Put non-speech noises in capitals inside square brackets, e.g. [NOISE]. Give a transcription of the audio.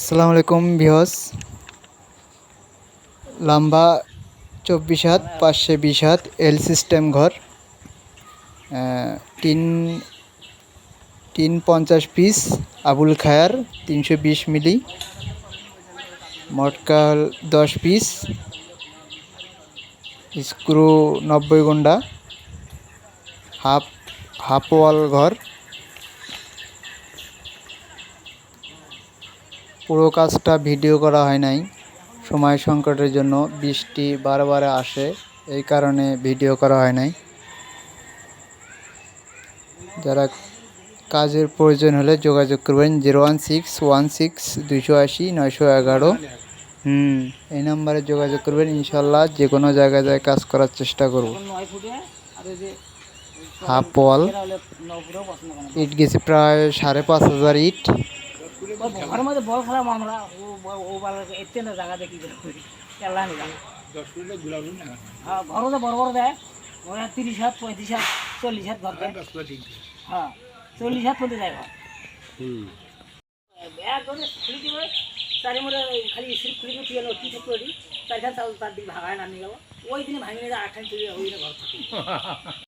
আসসালামু আলাইকুম ভিওস লম্বা চব্বিশ হাত, পাঁচশো বিশ হাত এল সিস্টেম ঘর। তিন তিন পঞ্চাশ পিস আবুল খায়ার, তিনশো বিশ মিলি। মটকাল দশ পিস স্ক্রু নব্বই গুন্ডা হাফ হাফ ওয়াল ঘর। পুরো কাজটা ভিডিও করা হয় নাই। সময় সংকটের জন্য বৃষ্টি বারবার আসে, এই কারণে ভিডিও করা হয় নাই। যারা কাজের প্রয়োজন হলে যোগাযোগ করবেন zero one six one six দুশো আশি নয়শো এগারো। হুম, এই নাম্বারে যোগাযোগ করবেন, ইনশাল্লাহ যে কোনো জায়গায় যায় কাজ করার চেষ্টা করব। হাফ ওয়াল ইট গেছে প্রায় সাড়ে পাঁচ হাজার ইট। ঘরের মধ্যে বল খেলাম আমরা ও ও বল এতে না জায়গা দেখি কেলা নি হ্যাঁ ঘরও তো বড় বড় দেয়। ওরা তিরিশ হাত পঁয়ত্রিশ হাত চল্লিশ হাত ঘর দেয়। হ্যাঁ চল্লিশ হাত পর্যন্ত যায় ঘর। এক ধরে খুলে দিবে চারি মোড়ে খালি স্লিপ খুলে দিয়ে তুই কি থাকবে ওটি চারখান চাল তার দিকে ভাঙায় নামিয়ে গেল ওই দিনে ভাঙিয়ে আটখান তুই ওই ঘর। [LAUGHS]